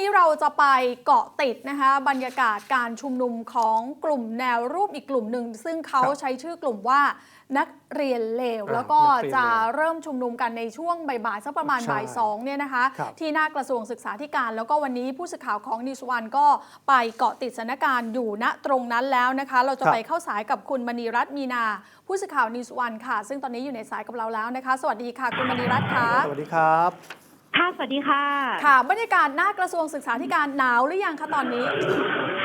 นี้เราจะไปเกาะติดนะคะบรรยากาศการชุมนุมของกลุ่มแนวรูปอีกกลุ่มหนึ่ง ซึ่งเขาครับใช้ชื่อกลุ่มว่านักเรียนเลวอ่าแล้วก็นักเรียนเลวจะเริ่มชุมนุมกันในช่วงบ่ายๆสักประมาณใช่บ่ายสองเนี่ยนะคะครับที่หน้ากระทรวงศึกษาธิการ แล้วก็วันนี้ผู้สื่อข่าวของนิวส์วันก็ไปเกาะติดสถานการณ์อยู่ณตรงนั้นแล้วนะคะ เราจะครับไปเข้าสายกับคุณมณีรัตน์มีนา ผู้สื่อข่าวนิวส์วันค่ะ ซึ่งตอนนี้อยู่ในสายกับเราแล้วนะคะ สวัสดีค่ะคุณมณีรัตน์ค่ะสวัสดีครับ ค่ะ สวัสดีค่ะ ค่ะบรรยากาศหน้ากระทรวงศึกษาธิการหนาวหรือยังคะตอนนี้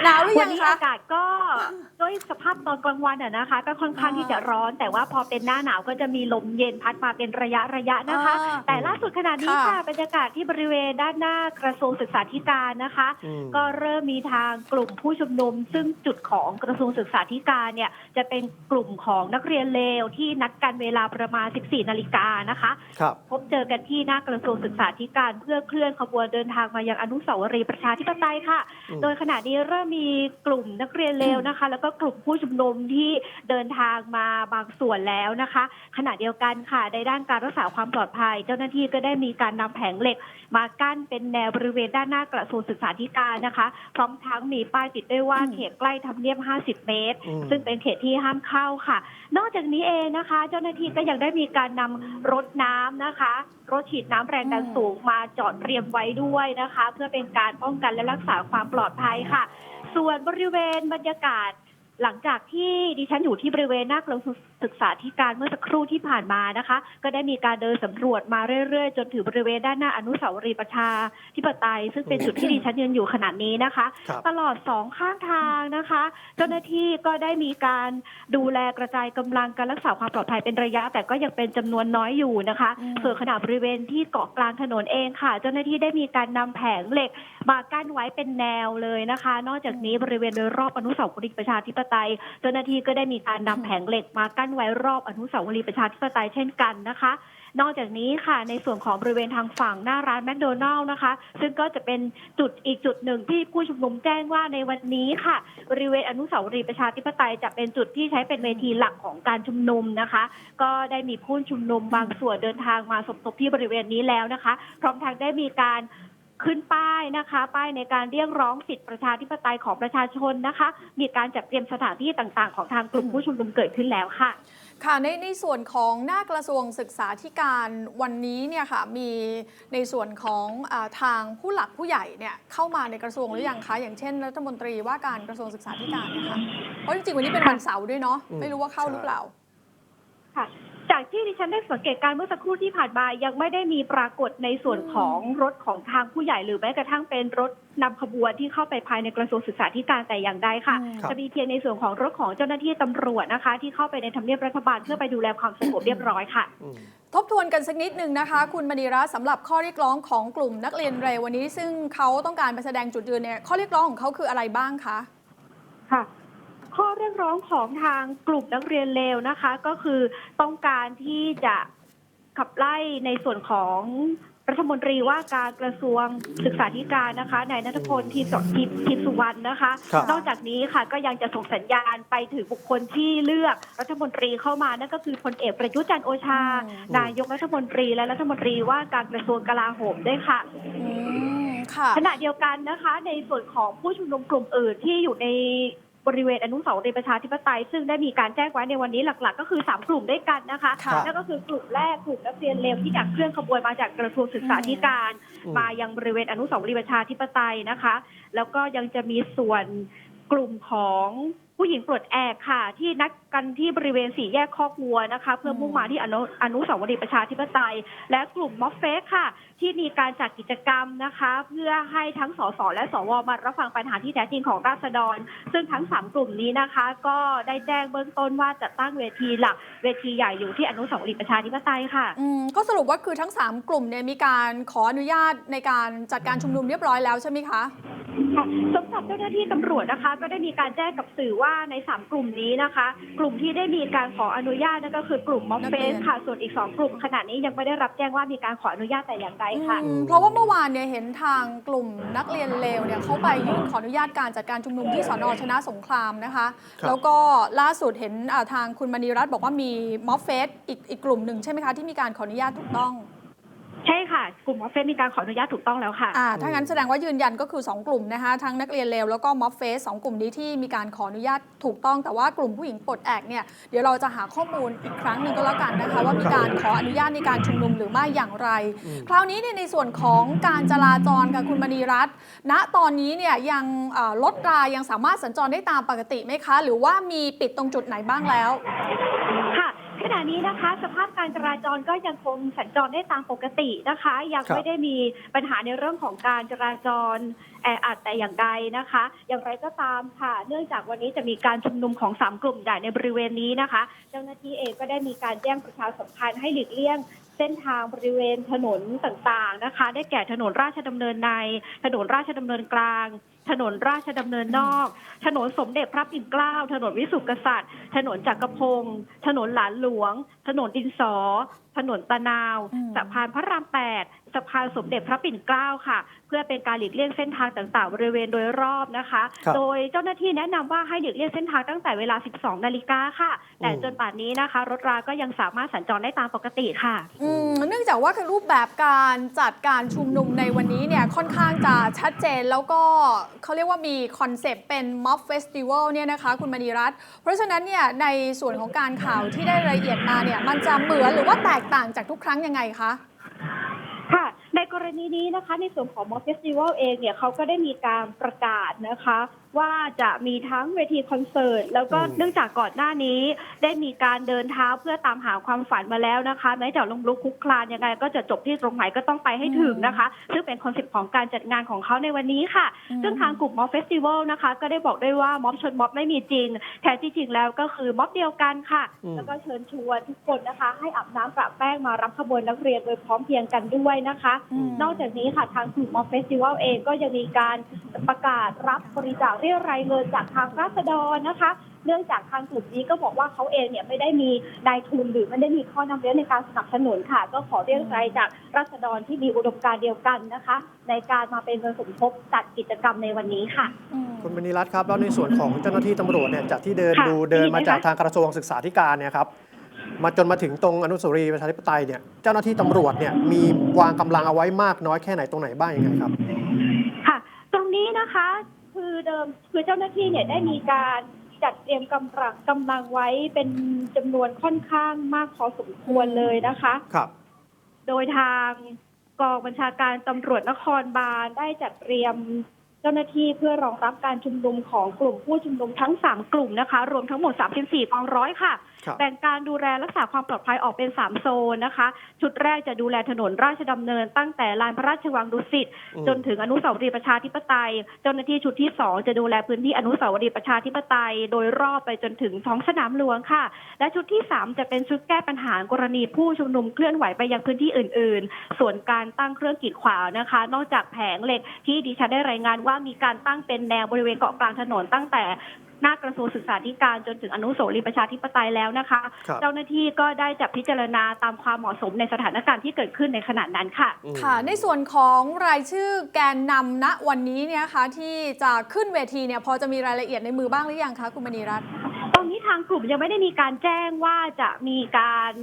หนาวหรือวัยังนี้คะ อากาศก็ ด้วยสภาพตอนกลางวันอะนะคะ ก็ค่อนข้างอ่าที่จะร้อน แต่ว่าพอเป็นหน้าหนาวก็จะมีลมเย็นพัดมาเป็นระยะระยะนะคะ อ่าแต่ล่าสุดขณะนี้ค่ะค่ะบรรยากาศที่บริเวณด้านหน้ากระทรวงศึกษาธิการนะคะ อืม ก็เริ่มมีทางกลุ่มผู้ชุมนุม ซึ่งจุดของกระทรวงศึกษาธิการเนี่ยจะเป็นกลุ่มของนักเรียนเลวที่นัดกันเวลาประมาณ 14 นาฬิกานะคะ ครับ พบเจอกันที่หน้ากระทรวงศึกษาธิการเพื่อเคลื่อนขบวนเดินทางมายังอนุสาวรีย์ประชาธิปไตยค่ะ อืม โดยขณะนี้เริ่มมีกลุ่มนักเรียนเลวนะคะ แล้วก็กลุ่มผู้ชุมนุมที่เดินทางมาบางส่วนแล้วนะคะ ขณะเดียวกันค่ะในด้านการรักษาความปลอดภัย เจ้าหน้าที่ก็ได้มีการนำแผงเหล็ก มากั้นเป็นแนวบริเวณด้านหน้ากระทรวงศึกษาธิการนะคะพร้อมทั้งมีป้ายติดด้วยว่าอืมเขตใกล้ทำเนียบ 50 เมตรอืมซึ่งเป็นเขตที่ห้ามเข้าค่ะ นอกจากนี้เองนะคะ เจ้าหน้าที่ก็ยังได้มีการนำรถน้ำนะคะ รถฉีดน้ำแรงดันอืมสูงมาจอดเตรียมไว้ด้วยนะคะ เพื่อเป็นการป้องกันและรักษาความปลอดภัยค่ะ ส่วนบริเวณบรรยากาศหลังจากที่ดิฉันอยู่ที่บริเวณหน้ากระทรวงศึกษาธิการเมื่อสักครู่ที่ผ่านมานะคะ ก็ได้มีการเดินสำรวจมาเรื่อยๆ จนถึงบริเวณด้านหน้าอนุสาวรีย์ประชาธิปไตย ซึ่งเป็นจุดที่ดิฉันยืนอยู่ขณะนี้นะคะ ครับ ตลอดสองข้างทางนะคะ เจ้าหน้าที่ก็ได้มีการดูแลกระจายกำลังการรักษาความปลอดภัยเป็นระยะ แต่ก็ยังเป็นจำนวนน้อยอยู่นะคะอืมส่วนขณะบริเวณที่เกาะกลางถนนเองค่ะ เจ้าหน้าที่ได้มีการนำแผงเหล็ก มากั้นไว้เป็นแนวเลยนะคะ นอกจากนี้บริเวณโดยรอบอนุสาวรีย์ประชาธิปไตย เจ้าหน้าที่ก็ได้มีการนำแผงเหล็กมากั้นไว้รอบอนุสาวรีย์ประชาธิปไตยเช่นกันนะคะ นอกจากนี้ค่ะในส่วนของบริเวณทางฝั่งหน้าร้านแมคโดนัลล์นะคะ ซึ่งก็จะเป็นจุดอีกจุดหนึ่งที่ผู้ชุมนุมแจ้งว่าในวันนี้ค่ะ บริเวณอนุสาวรีย์ประชาธิปไตยจะเป็นจุดที่ใช้เป็นเวทีหลักของการชุมนุมนะคะ ก็ได้มีผู้ชุมนุมบางส่วนเดินทางมาสมทบที่บริเวณนี้แล้วนะคะ พร้อมทางได้มีการ ขึ้นป้ายนะคะ ป้ายในการเรียกร้องสิทธิประชาธิปไตยของประชาชนนะคะ มีการจัดเตรียมสถานที่ต่างๆ ของทางกลุ่มผู้ชุมนุมเกิดขึ้นแล้วค่ะ ค่ะในในส่วนของหน้ากระทรวงศึกษาธิการวันนี้เนี่ยค่ะมีในส่วนของอาทางผู้หลักผู้ใหญ่เนี่ยเข้ามาในกระทรวงหรือยังคะอย่างเช่น รัฐมนตรีว่าการกระทรวงศึกษาธิการเนะคะเพราะจริงๆวันนี้เป็นวันเสาร์ด้วยเนาะอืมไม่รู้ว่าเข้าหรือเปล่าค่ะ จากที่ดิฉันได้สังเกตการณ์เมื่อสักครู่ที่ผ่านมายังไม่ได้มีปรากฏในส่วนของรถของทางผู้ใหญ่หรือแม้กระทั่งเป็นรถนำขบวนที่เข้าไปภายในกระทรวงศึกษาธิการแต่อย่างใดค่ะอืมครับ จะมีเพียงในส่วนของรถของเจ้าหน้าที่ตำรวจนะคะ ที่เข้าไปในทำเนียบรัฐบาลเพื่อไปดูแลความสงบเรียบร้อยค่ะ อืม ทบทวนกันสักนิดหนึ่งนะคะ คุณมณีรัตน์สำหรับข้อเรียกร้องของกลุ่มนักเรียนเรววันนี้ ซึ่งเขาต้องการไปแสดงจุดยืนเนี่ยข้อเรียกร้องของเขาคืออะไรบ้างคะค่ะข้อเรี ยกร้องของทางกลุ่มนักเรียนเลวนะคะ ก็คือต้องการที่จะขับไล่ในส่วนของรัฐมนตรีว่าการกระทรวงศึกษาธิการนะคะนายนัทพลทีมสทีมทีมสุวรรณนะคะครับนอกจากนี้ค่ะก็ยังจะส่งสัญญาณไปถึงบุคคลที่เลือกรัฐมนตรีเข้ามานั่นก็คือพลเอกประยุทธ์จันทร์โอชาอืมนายกรัฐมนตรีและรัฐมนตรีว่าการกระทรวงกลาโหมด้วยค่ะอืมค่ะขณะเดียวกันนะคะ ในส่วนของผู้ชุมนุมกลุ่มอื่นที่อยู่ใน บริเวณอนุสาวรีย์ประชาธิปไตย ซึ่งได้มีการแจ้งไว้ในวันนี้หลัก ๆ ก็คือ 3 กลุ่มด้วยกันนะคะค่ะนั่นก็คือกลุ่มแรกกลุ่มนักเรียนเลวที่จากเคลื่อนขบวนมาจากกระทรวงศึกษาธิการอืมมายังบริเวณอนุสาวรีย์ประชาธิปไตยนะคะ แล้วก็ยังจะมีส่วนกลุ่มของ ผู้หญิงปลดแอกค่ะ ที่นัดกันที่บริเวณสี่แยกคอกวัวนะคะ เพื่อมุ่งมาที่อนุอนุสาวรีย์ประชาธิปไตย และกลุ่มมอฟเฟสค่ะ ที่มีการจัดกิจกรรมนะคะ เพื่อให้ทั้งสสและสวมารับฟังปัญหาที่แท้จริงของราษฎร ซึ่งทั้งสามกลุ่มนี้นะคะ ก็ได้แจ้งเบื้องต้นว่าจะตั้งเวทีหลักเวทีใหญ่อยู่ที่อนุสาวรีย์ประชาธิปไตยค่ะอืมก็สรุปว่าคือทั้ง3กลุ่มเนี่ยมีการขออนุญาตในการจัดการชุมนุมเรียบร้อยแล้วใช่ไหมคะ ค่ะสำหรับเจ้าหน้าที่ตำรวจนะคะ ก็ได้มีการแจ้งกับสื่อว่าใน 3 กลุ่มนี้นะคะ กลุ่มที่ได้มีการขออนุญาตนั่นก็คือกลุ่มมอฟนักเฟเรียสนค่ะส่วนอีก 2 กลุ่มขณะนี้ยังไม่ได้รับแจ้งว่ามีการขออนุญาตแต่อย่างใดค่ะ อืมเพราะว่าเมื่อวานเนี่ยเห็นทางกลุ่มนักเรียนเลวเนี่ยเขาไปยื่นขออนุญาตการจัดการชุมนุมที่สนชนะสงครามนะคะ ครับ แล้วก็ล่าสุดเห็นอ่าทางคุณมณีรัตน์บอกว่ามีม็อบเฟสอีกอีกกลุ่มหนึ่งใช่ไหมคะที่มีการขออนุญาตถูกต้อง ใช่ค่ะ กลุ่มมอฟเฟสมีการขออนุญาตถูกต้องแล้วค่ะ อ่าถ้างั้นแสดงว่ายืนยันก็คือ 2 กลุ่มนะคะทั้งนักเรียนเลวแล้วก็ม็อบเฟสสองกลุ่มนี้ที่มีการขออนุญาตถูกต้องแต่ว่ากลุ่มผู้หญิงปลดแอกเนี่ยเดี๋ยวเราจะหาข้อมูลอีกครั้งหนึ่งก็แล้วกันนะคะ ว่ามีการขออนุญาตในการชุมนุมหรือไม่อย่างไรอืมคราวนี้เนี่ยในส่วนของการจราจรค่ะคุณมณีรัตน์ณตอนนี้เนี่ยยังเอ่อรถรายังสามารถสัญจรได้ตามปกติไหมคะ หรือว่ามีปิดตรงจุดไหนบ้างแล้วค่ะ ขณะนี้นะคะ สภาพการจราจรก็ยังคงสัญจรได้ตามปกตินะคะ ยังครับไม่ได้มีปัญหาในเรื่องของการจราจรแออัดแต่อย่างใดนะคะ อย่างไรก็ตามค่ะ เนื่องจากวันนี้จะมีการชุมนุมของสามกลุ่มใหญ่ในบริเวณนี้นะคะ เจ้าหน้าที่เองก็ได้มีการแจ้งประชาสัมพันธ์ให้หลีกเลี่ยง เส้นทางบริเวณถนนต่างๆนะคะ ได้แก่ถนนราชดำเนินใน ถนนราชดำเนินกลาง ถนนราชดำเนินนอก ถนนสมเด็จพระปิ่นเกล้า ถนนวิสุทธิกษัตริย์ ถนนจักรพงศ์ถนนหลานหลวง ถนนดินสอ ถนนตะนาวอืมสะพานพระรามแปดสะพานสมเด็จพระปิ่นเกล้าค่ะ เพื่อเป็นการหลีกเลี่ยงเส้นทางต่างๆ บริเวณโดยรอบนะคะครับโดยเจ้าหน้าที่แนะนำว่าให้หลีกเลี่ยงเส้นทางตั้งแต่เวลา 12 นาฬิกาค่ะ แต่อืมจนป่านนี้นะคะ รถราก็ยังสามารถสัญจรได้ตามปกติค่ะอืมเนื่องจากว่ารูปแบบการจัดการชุมนุมในวันนี้เนี่ยค่อนข้างจะชัดเจนแล้วก็เขาเรียกว่ามีคอนเซปต์เป็นม็อบเฟสติวัลเนี่ยนะคะ คุณมณีรัตน์เพราะฉะนั้นเนี่ยในส่วนของการข่าวที่ได้รายละเอียดมาเนี่ยมันจะเหมือนหรือว่าแตกต่างจากทุกครั้งยังไงคะ กรณีนี้นะคะ ในส่วนของมอ f เฟสติวัลเองเนี่ยเขาก็ได้มีการประกาศนะคะ ว่าจะมีทั้งเวทีคอนเสิร์ต แล้วก็อืมเนื่องจากก่อนหน้านี้ ได้มีการเดินเท้าเพื่อตามหาความฝันมาแล้วนะคะแม้จะลงลุกคลุกคลานยังไง ก็จะจบที่ตรงไหนก็ต้องไปให้ถึงนะคะ ซึ่งเป็นคอนเซ็ปต์ของการจัดงานของเขาในวันนี้ค่ะอืมซึ่งทางกลุ่มม็อบเฟสติวัลนะคะ ก็ได้บอกด้วยว่าม็อบชนม็อบไม่มีจริง แท้ที่จริงแล้วก็คือม็อบเดียวกันค่ะอืมแล้วก็เชิญชวนทุกคนนะคะ ให้อาบน้ำประแป้งมารับขบวนนักเรียนโดยพร้อมเพรียงกันด้วยนะคะอืมนอกจากนี้ค่ะทางกลุ่มมอฟเฟสติวัลเองก็ยังมีการประกาศรับบริจาคเรียรายเงินจากทางราษฎรนะคะ เนื่องจากทางกลุ่มนี้ก็บอกว่าเขาเองเนี่ยไม่ได้มีนายทุนหรือไม่ได้มีข้อนำเลี้ยงในการสนับสนุนค่ะ ก็ขอเรียกรายจากราษฎรที่มีอุดมการณ์เดียวกันนะคะ ในการมาเป็นเงินสมทบจัดกิจกรรมในวันนี้ค่ะอืมคุณมณีรัตน์ครับแล้วในส่วนของเจ้าหน้าที่ตำรวจเนี่ยจากที่เดินค่ะ ดูเดินมาได้ยินไหมจากคะทางกระทรวงศึกษาธิการเนี่ยครับ มาจนมาถึงตรงอนุสาวรีย์ประชาธิปไตยเนี่ยเจ้าหน้าที่ตำรวจเนี่ยมีวางกำลังเอาไว้มากน้อยแค่ไหนตรงไหนบ้างยังไงครับ ค่ะ ตรงนี้นะคะคือเดิมคือเจ้าหน้าที่เนี่ยได้มีการจัดเตรียมกำลังกำลังไว้เป็นจำนวนค่อนข้างมากพอสมควรเลยนะคะครับ โดยทางกองบัญชาการตำรวจนครบาลได้จัดเตรียมเจ้าหน้าที่เพื่อรองรับการชุมนุมของกลุ่มผู้ชุมนุมทั้ง 3 กลุ่มนะคะ รวมทั้งหมด 34กองร้อยค่ะครับแบ่งการดูแลรักษาความปลอดภัยออกเป็น 3 โซนนะคะ ชุดแรกจะดูแลถนนราชดำเนิน ตั้งแต่ลานพระราชวังดุสิตอืมจนถึงอนุสาวรีย์ประชาธิปไตย เจ้าหน้าที่ชุดที่ 2 จะดูแลพื้นที่อนุสาวรีย์ประชาธิปไตย โดยรอบไปจนถึงท้องสนามหลวงค่ะ และชุดที่ 3 จะเป็นชุดแก้ปัญหากรณีผู้ชุมนุมเคลื่อนไหวไปยังพื้นที่อื่น ๆ ส่วนการตั้งเครื่องกีดขวางนะคะ นอกจากแผงเหล็กที่ดิฉันได้รายงานว่ามีการตั้งเป็นแนวบริเวณเกาะกลางถนนตั้งแต่ หน้ากระทรวงศึกษาธิการจนถึงอนุสาวรีย์ประชาธิปไตยแล้วนะคะ ครับเจ้าหน้าที่ก็ได้จับพิจารณาตามความเหมาะสมในสถานการณ์ที่เกิดขึ้นในขณะนั้นค่ะ อืม ค่ะ ในส่วนของรายชื่อแกนนำณวันนี้เนี่ยคะที่จะขึ้นเวทีเนี่ยพอจะมีรายละเอียดในมือบ้างหรือยังคะคุณมณีรัตน์ ตอนนี้ทางกลุ่มยังไม่ได้มีการแจ้งว่าจะมีการ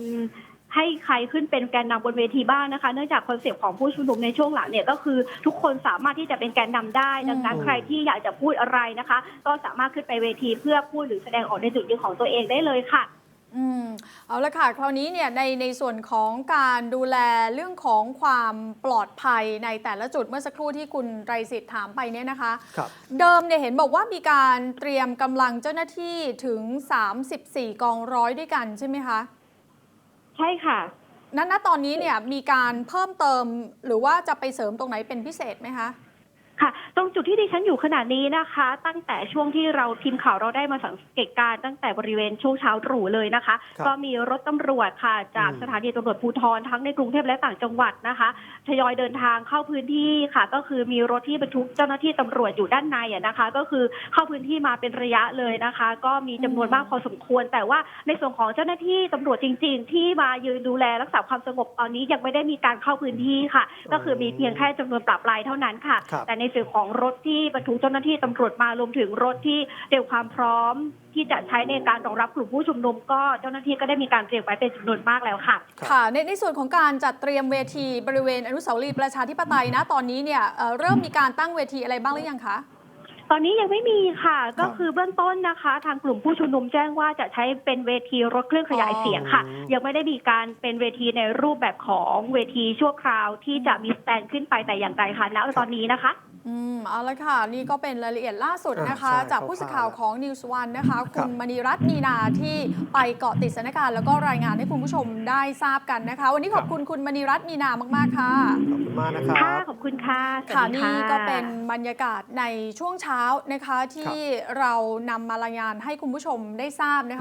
ให้ใครขึ้นเป็นแกนนำบนเวทีบ้างนะคะ เนื่องจากคอนเซปต์ของผู้ชุมนุมในช่วงหลังเนี่ยก็คือทุกคนสามารถที่จะเป็นแกนนำได้ ดังนั้นอืมใครที่อยากจะพูดอะไรนะคะ ก็สามารถขึ้นไปเวทีเพื่อพูดหรือแสดงออกในจุดยืนของตัวเองได้เลยค่ะอืมเอาละค่ะ คราวนี้เนี่ยในในส่วนของการดูแลเรื่องของความปลอดภัยในแต่ละจุดเมื่อสักครู่ที่คุณไรสิทธิ์ถามไปเนี่ยนะคะครับเดิมเนี่ยเห็นบอกว่ามีการเตรียมกำลังเจ้าหน้าที่ถึง 34 กองร้อยด้วยกันใช่ไหมคะ ใช่ค่ะ นั้นณตอนนี้เนี่ยมีการเพิ่มเติมหรือว่าจะไปเสริมตรงไหนเป็นพิเศษไหมคะ ค่ะ ตรงจุดที่ดิฉันอยู่ขณะนี้นะคะ ตั้งแต่ช่วงที่เราทีมข่าวเราได้มาสังเกตการณ์ตั้งแต่บริเวณช่วงเช้าตรู่เลยนะคะ ครับก็มีรถตำรวจค่ะ จากอืม สถานีตำรวจภูธรทั้งในกรุงเทพและต่างจังหวัดนะคะทยอยเดินทางเข้าพื้นที่ค่ะ ก็คือมีรถที่บรรทุกเจ้าหน้าที่ตำรวจอยู่ด้านในอะนะคะ ก็คือเข้าพื้นที่มาเป็นระยะเลยนะคะ ก็มีจำนวนมากพอสมควร แต่ว่าในส่วนของเจ้าหน้าที่ตำรวจจริง ๆ ที่มายืนดูแลรักษาความสงบตอนนี้ยังไม่ได้มีการเข้าพื้นที่ค่ะ ก็คือมีเพียงแค่จำนวนปรับปรายเท่านั้นค่ะ ครับ แต่ในส่วนของรถที่บรรทุกเจ้าหน้าที่ตำรวจมารวมถึงรถที่เตรียมความพร้อม ที่จะใช้ในการรองรับกลุ่มผู้ชุมนุม ก็เจ้าหน้าที่ก็ได้มีการเตรียมไว้เป็นจำนวนมากแล้วค่ะครับค่ะในในส่วนของการจัดเตรียมเวทีบริเวณอนุสาวรีย์ประชาธิปไตยนะตอนนี้เนี่ยเอ่อเริ่มมีการตั้งเวทีอะไรบ้างหรือยังคะ ตอนนี้ยังไม่มีค่ะ ก็คือเบื้องต้นนะคะ ทางกลุ่มผู้ชุมนุมแจ้งว่าจะใช้เป็นเวทีรถเครื่องขยายเสียงค่ะ อ๋อ ยังไม่ได้มีการเป็นเวทีในรูปแบบของเวทีชั่วคราวที่จะมีสแตนขึ้นไปแต่อย่างใดค่ะณตอนนี้นะคะ อืมเอาละค่ะ นี่ก็เป็นรายละเอียดล่าสุดนะคะ อ่าใช่จากผู้สื่อข่าวของ News One นะคะครัคุบณมณีรัตน์มีนาที่ไปเกาะติดสถานการณ์แล้วก็รายงานให้คุณผู้ชมได้ทราบกันนะคะ วันนี้ขอบคุณคุณมณีรัตน์มีนามาก ๆ ค่ะ ขอบคุณมากนะครัค่ะ บ ขอบคุณค่ะสวัค่ะสดีนี่ก็เป็นบรรยากาศในช่วงเช้านะคะ ที่เรานำมารายงานให้คุณผู้ชมได้ทราบนะคะ